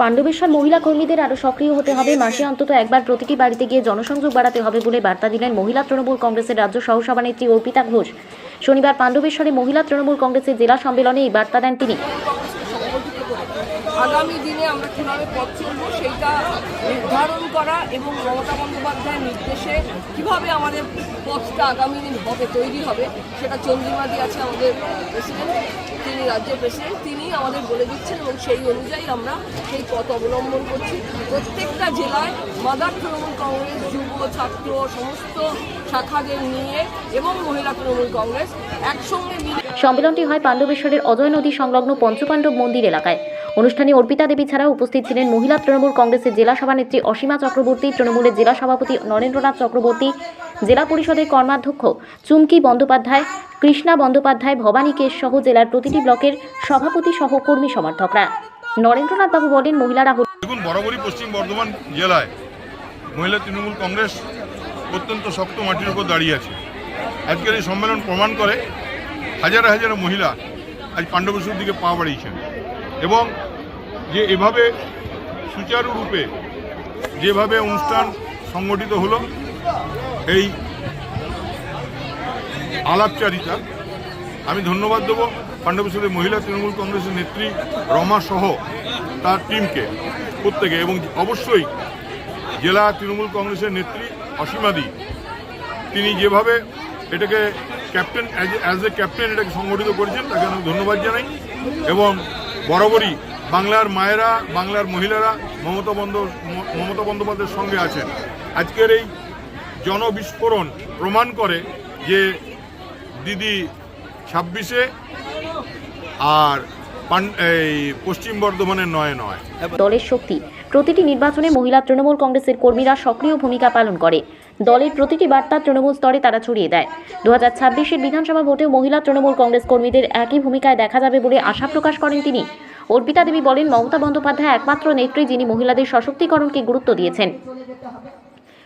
পাণ্ডবেশ্বর মহিলা কর্মীদের আরও সক্রিয় হতে হবে। মাসে অন্তত একবার প্রতিটি বাড়িতে গিয়ে জনসংযোগ বাড়াতে হবে বলে বার্তা দিলেন মহিলা তৃণমূল কংগ্রেসের রাজ্য সহসভানেত্রী অর্পিতা ঘোষ। শনিবার পাণ্ডবেশ্বরে মহিলা তৃণমূল কংগ্রেসের জেলা সম্মেলনে এই বার্তা দেন তিনি। আগামী দিনে আমরা কীভাবে পথ চলবো সেইটা নির্ধারণ করা এবং মমতা বন্দ্যোপাধ্যায়ের নির্দেশে কীভাবে আমাদের পথটা আগামী দিন হবে, তৈরি হবে, সেটা চন্দ্রিমাদি আছে আমাদের প্রেসিডেন্ট তিনি রাজ্যের প্রেসিডেন্ট তিনি আমাদের বলে দিচ্ছেন এবং সেই অনুযায়ী আমরা সেই পথ অবলম্বন করছি। প্রত্যেকটা জেলায় মাদার তৃণমূল কংগ্রেস, যুব, ছাত্র, সমস্ত শাখাদের নিয়ে এবং মহিলা তৃণমূল কংগ্রেস একসঙ্গে মিলে সম্মেলনটি হয় পাণ্ডবেশ্বরের অজয় নদী সংলগ্ন পঞ্চপাণ্ডব মন্দির এলাকায়। অনুষ্ঠানে অর্পিতা দেবী ছাড়াও উপস্থিত ছিলেন মহিলা তৃণমূল কংগ্রেসের জেলা সভানেত্রী অসীমা চক্রবর্তী, তৃণমূলের জেলা সভাপতি নরেন্দ্রনাথ চক্রবর্তী, জেলা পরিষদের কর্মাধ্যক্ষ চুমকি বন্দ্যোপাধ্যায়, কৃষ্ণা বন্দ্যোপাধ্যায়, ভবানী কেশ সহ জেলার প্রতিটি ব্লকের সভাপতি সহ কর্মী সমর্থকরা। নরেন্দ্রনাথ বাবু বলেন, মহিলারা দেখুন, বরাবরই পশ্চিম বর্ধমান জেলায় মহিলা তৃণমূল কংগ্রেস অত্যন্ত শক্ত মাটির উপর দাঁড়িয়ে আছে। আজকের এই সম্মেলন প্রমাণ করে হাজার হাজার মহিলা আজ পাণ্ডবেশ্বর দিকে পা বাড়িয়েছেন। এবং যে এভাবে সুচারুরূপে যেভাবে অনুষ্ঠান সংগঠিত হলো, এই আলাপচারিতা, আমি ধন্যবাদ দেবো পাণ্ডবেশ্বরের মহিলা তৃণমূল কংগ্রেসের নেত্রী রমা সহ তার টিমকে প্রত্যেকে এবং অবশ্যই জেলা তৃণমূল কংগ্রেসের নেত্রী অসীমাদি। তিনি যেভাবে এটাকে ক্যাপ্টেন অ্যাজ এ ক্যাপ্টেন এটাকে সংগঠিত করেছেন, তাকে আমি ধন্যবাদ জানাই এবং বরাবরই বাংলার মায়েরা, বাংলার মহিলারা মমতা বন্দ মমতা বন্দ্যোপাধ্যায়ের সঙ্গে আছেন। আজকের এই জনবিস্ফোরণ প্রমাণ করে যে দিদি ছাব্বিশে আর এই পশ্চিম বর্ধমানের নয় নয়। দলের শক্তি। প্রতিটি নির্বাচনে মহিলা তৃণমূল কংগ্রেসের কর্মীরা সক্রিয় ভূমিকা পালন করে। দলের প্রতিটি বার্তা তৃণমূল স্তরে তারা ছড়িয়ে দেয়। দু হাজার বিধানসভা ভোটেও মহিলা তৃণমূল কংগ্রেস কর্মীদের একই ভূমিকায় দেখা যাবে বলে আশা প্রকাশ করেন তিনি। অর্পিতা দেবী বলেন, মমতা বন্দ্যোপাধ্যায় একমাত্র নেত্রী যিনি মহিলাদের সশক্তিকরণকে গুরুত্ব দিয়েছেন।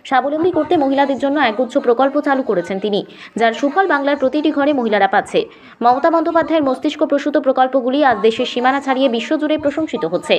স্বাবলম্বী করতে মহিলাদের জন্য একগুচ্ছ প্রকল্প চালু করেছেন তিনি, যার সুফল বাংলার প্রতিটি ঘরে মহিলারা পাচ্ছে। মমতা বন্দ্যোপাধ্যায়ের মস্তিষ্ক প্রসূত প্রকল্পগুলি আজ দেশের সীমানা ছাড়িয়ে বিশ্বজুড়ে প্রশংসিত হচ্ছে।